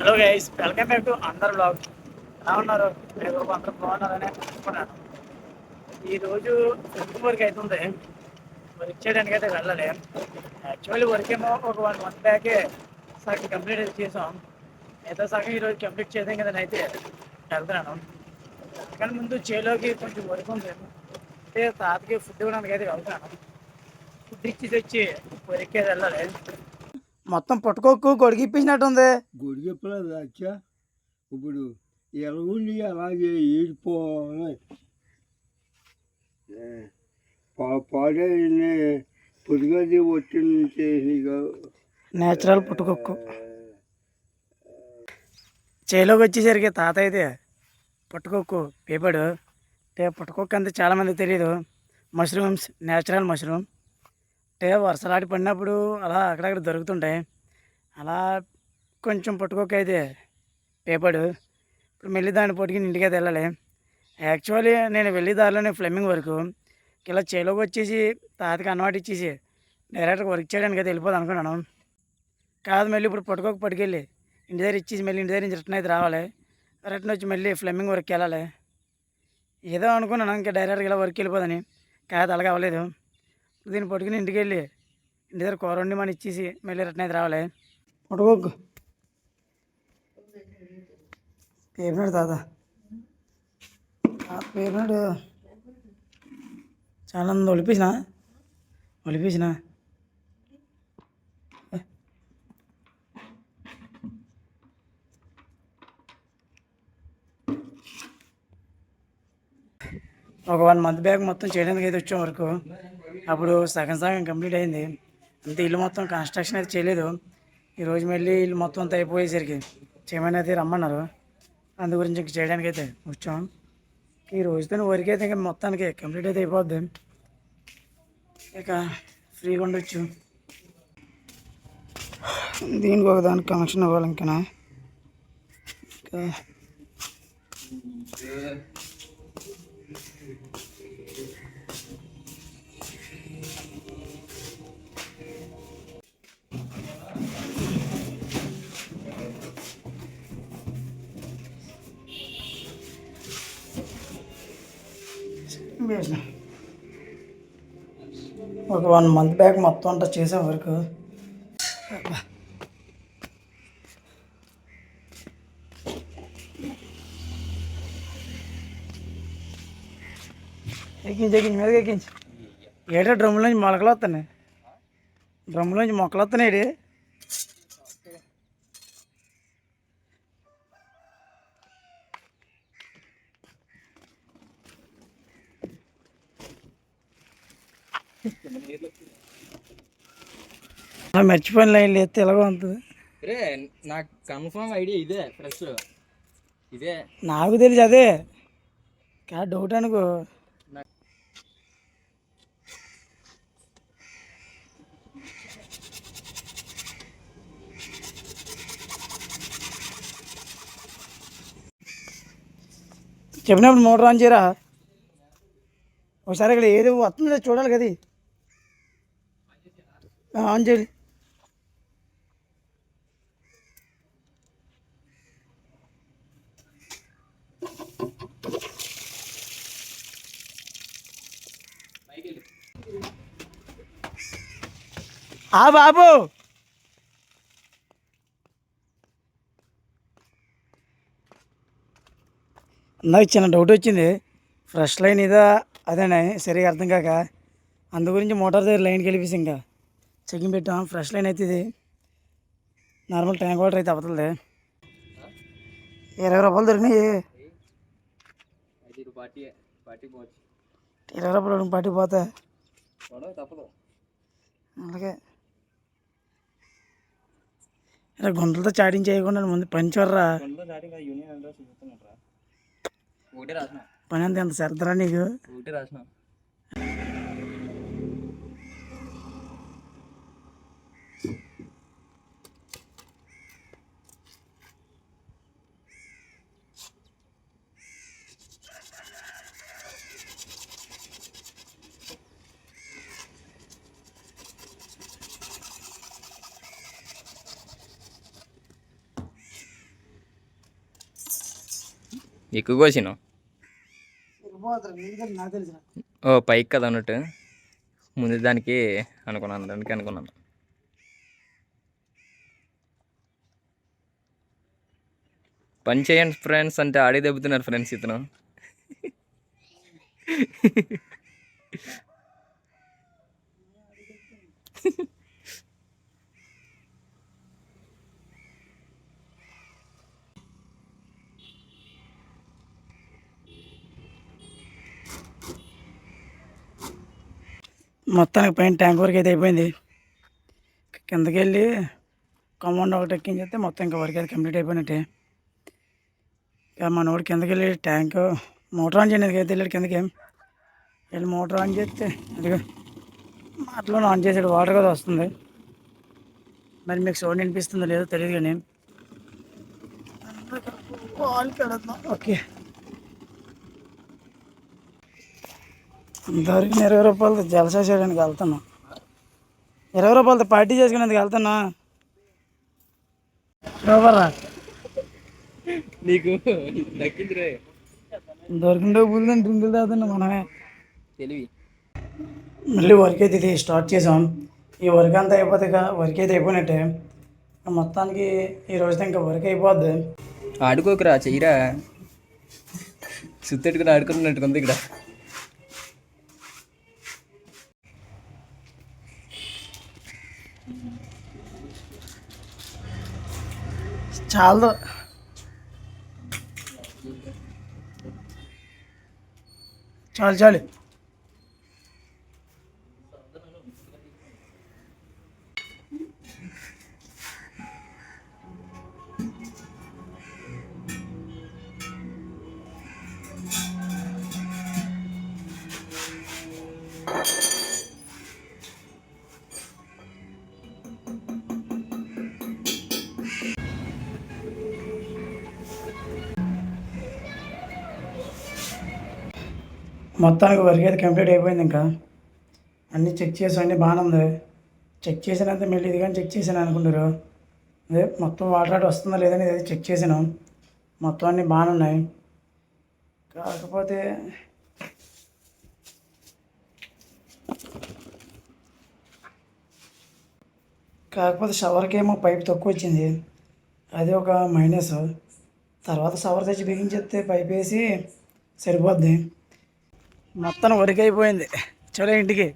Hello guys welcome back to అందరు blog ఎలా ఉన్నారు? నేను అందరూ బాగున్నారని అనుకున్నాను ఈరోజు ఫిఫ్త్ వరకు అవుతుంది వర్క్ చేయడానికి అయితే వెళ్ళాలి. యాక్చువల్లీ వర్క్ ఏమో ఒక వన్ మంత్ బ్యాకే సగం కంప్లీట్ అయితే చేసాం మిగతా సగం ఈరోజు కంప్లీట్ చేసాం కదా అయితే వెళ్తున్నాను. కానీ ముందు చేలోకి కొంచెం వర్క్ ఉంది. అంటే తాతకి ఫుడ్ ఇవ్వడానికి అయితే వెళ్తున్నాను. ఫుడ్ ఇచ్చి తెచ్చి వర్క్ అయితే వెళ్ళాలి. మొత్తం పట్టుకోకు గొడిగిప్పించినట్టుంది గొడిగెప్పలా దాచా ఇప్పుడు ఎలగుండి అలాగే ఈడిపోవాలి పాడే పొడిగది వచ్చింది నేచురల్ పుట్టుకొక్కు చేలోకి వచ్చేసరికి తాత అయితే పుట్టుకొక్కు పేపాడు. అంటే పుట్టుకొక్కు అంతే చాలామంది తెలియదు మష్రూమ్స్ నేచురల్ మష్రూమ్. అంటే వర్షలాటి పడినప్పుడు అలా అక్కడక్కడ దొరుకుతుంటాయి. అలా కొంచెం పట్టుకోకైతే అయితే ఇప్పుడు మళ్ళీ దాన్ని పట్టుకుని ఇంటికి అయితే వెళ్ళాలి. యాక్చువల్లీ నేను వెళ్ళే దారిలోనే ఫ్లెమింగ్ వరకు. ఇలా చేలోకి వచ్చేసి తాతకి అన్నమాట ఇచ్చేసి డైరెక్ట్గా వర్క్ చేయడానికి అయితే వెళ్ళిపోదాం అనుకున్నాను. కాదు మళ్ళీ ఇప్పుడు పట్టుకోక పట్టుకెళ్ళి ఇంటి దగ్గర ఇచ్చేసి మళ్ళీ ఇంటి దగ్గర నుంచి రిటర్న్ అయితే రావాలి. రిటర్న్ వచ్చి మళ్ళీ ఫ్లెమింగ్ వర్క్ వెళ్ళాలి. ఏదో అనుకున్నాను ఇంకా డైరెక్ట్గా ఇలా వర్క్ వెళ్ళిపోదని కాదు అలాగే అవ్వలేదు. దీన్ని పట్టుకుని ఇంటికి వెళ్ళి ఇంటి దగ్గర కూర వండి మనం ఇచ్చేసి మళ్ళీ రిటర్న్ అయితే రావాలి. పట్టుకోకు. పేరునాడు తాత. పేరునాడు చాలా అంద ఒలిపేసిన? ఒలిపేసిన? ఒక వన్ మంత్ బ్యాగ్ మొత్తం చేయడానికి అయితే వచ్చాం వరకు. అప్పుడు సగం సగం కంప్లీట్ అయింది. అంతే ఇల్లు మొత్తం కన్స్ట్రక్షన్ అయితే చేయలేదు. ఈరోజు మళ్ళీ ఇల్లు మొత్తం అంతా అయిపోయేసరికి చేయమని అయితే రమ్మన్నారు. అందు గురించి ఇంక చేయడానికి అయితే వచ్చాం. ఈ రోజుతో వరకు అయితే ఇంకా మొత్తానికి కంప్లీట్ అయితే అయిపోద్ది. ఇక ఫ్రీగా ఉండొచ్చు. దీనికి ఒక దానికి కనెక్షన్ ఇవ్వాలి ఇంకా వేసిన. ఒక వన్ మంత్ బ్యాక్ మొత్తం అంతా చేసాం వరకు. ఎక్కించి ఎక్కించి మీద ఎక్కించి. ఏటో డ్రమ్ములోంచి మొలకలు వస్తున్నాయి? డ్రమ్ములోంచి మొక్కలు వస్తున్నాయి మర్చిపోయిన లైన్లు ఎత్తే ఎలాగో ఉంటుంది రే నాకు కన్ఫర్మ్ ఐడియా ఇదే ఫ్రెష్ ఇదే. నాకు తెలిసి అదే. కా డౌట్ అనుకో. చెప్పినప్పుడు మోటార్ ఆన్ చేయరా? ఒకసారి ఇక్కడ ఏది వస్తుందో చూడాలి కదా. అంజలి ఆ బాబు నాకు చిన్న డౌట్ వచ్చింది ఫ్రెష్ లైన్ ఇదా అదేనే సరిగా అర్థం కాక అందు గురించి మోటార్ దగ్గర లైన్ కలిపేసి ఇంకా చెకింగ్ పెట్టాం. ఫ్రెష్ లైన్ అయితే ఇది. నార్మల్ ట్యాంక్ వాటర్ అయితే అవుతుంది. ఇరవై రూపాయలు దొరికినాయి. ఇరవై రూపాయలు పాటి పోతా. తప్పదు అలాగే. ఇలా గుంటలతో చాటింగ్ చేయకుండా ముందు పంచవర్రా పని అంత ఎంత సరదరా నీకు? ఎక్కువ కోసినావు ఓ పైకి కదా అన్నట్టు. ముందు దానికి అనుకున్నాను దానికి అనుకున్నాను. పని చేయండి ఫ్రెండ్స్ అంటే ఆడే దెబ్బతున్నారు ఫ్రెండ్స్ ఇతను. మొత్తానికి పైన ట్యాంక్ వరకు అయితే అయిపోయింది. కిందకి వెళ్ళి కమాండ్ ఒకటి ఎక్కించేస్తే మొత్తం ఇంకా వర్క్ అయితే కంప్లీట్ అయిపోయినట్టే. ఇక మనోడు కిందకి వెళ్ళి ట్యాంక్ మోటార్ ఆన్ చేయడానికి అయితే వెళ్ళాడు కిందకి. వెళ్ళి మోటార్ ఆన్ చేస్తే అదిగో మాటలో ఆన్ చేసాడు. వాటర్ కదా వస్తుంది. మరి మీకు సౌండ్ వినిపిస్తుందో లేదో తెలియదు కానీ. ఓకే. ఇంతవరకు ఇరవై రూపాయలతో జలసా చేయడానికి వెళ్తున్నా. ఇరవై రూపాయలతో పార్టీ చేసుకునేందుకు వెళ్తున్నా. సూపర్ రా. నీకు దొరికిన డబ్బులు డ్రింకులు తాగుతున్నా మనమే. తెలివి. మళ్ళీ వర్క్ అయితే ఇది స్టార్ట్ చేసాం. ఈ వర్క్ అంతా అయిపోతే వర్క్ అయితే అయిపోయినట్టే. మొత్తానికి ఈ రోజుతో ఇంకా వర్క్ అయిపోద్ది. ఆడుకోకురా చెయ్యరా. సుత్తెట్టుకుని ఆడుకున్నట్టుకుంది ఇక్కడ. చాలదు చాలు చాలు మొత్తానికి వర్క్ అయితే కంప్లీట్ అయిపోయింది ఇంకా. అన్నీ చెక్ చేసి అన్నీ బాగానే ఉంది. చెక్ చేసినంత మళ్ళీ ఇది కానీ చెక్ చేశాను అనుకుంటారు. అదే మొత్తం వాటర్ అటు వస్తుందా లేదని ఇది చెక్ చేసాను మొత్తం అన్నీ బాగానే ఉన్నాయి. కాకపోతే కాకపోతే షవర్కి ఏమో పైప్ తక్కువ వచ్చింది. అది ఒక మైనస్ తర్వాత షవర్ తెచ్చి బిగించేస్తే పైప్ వేసి సరిపోద్ది. మొత్తం వరికైపోయింది. చూడ చలో ఇంటికి.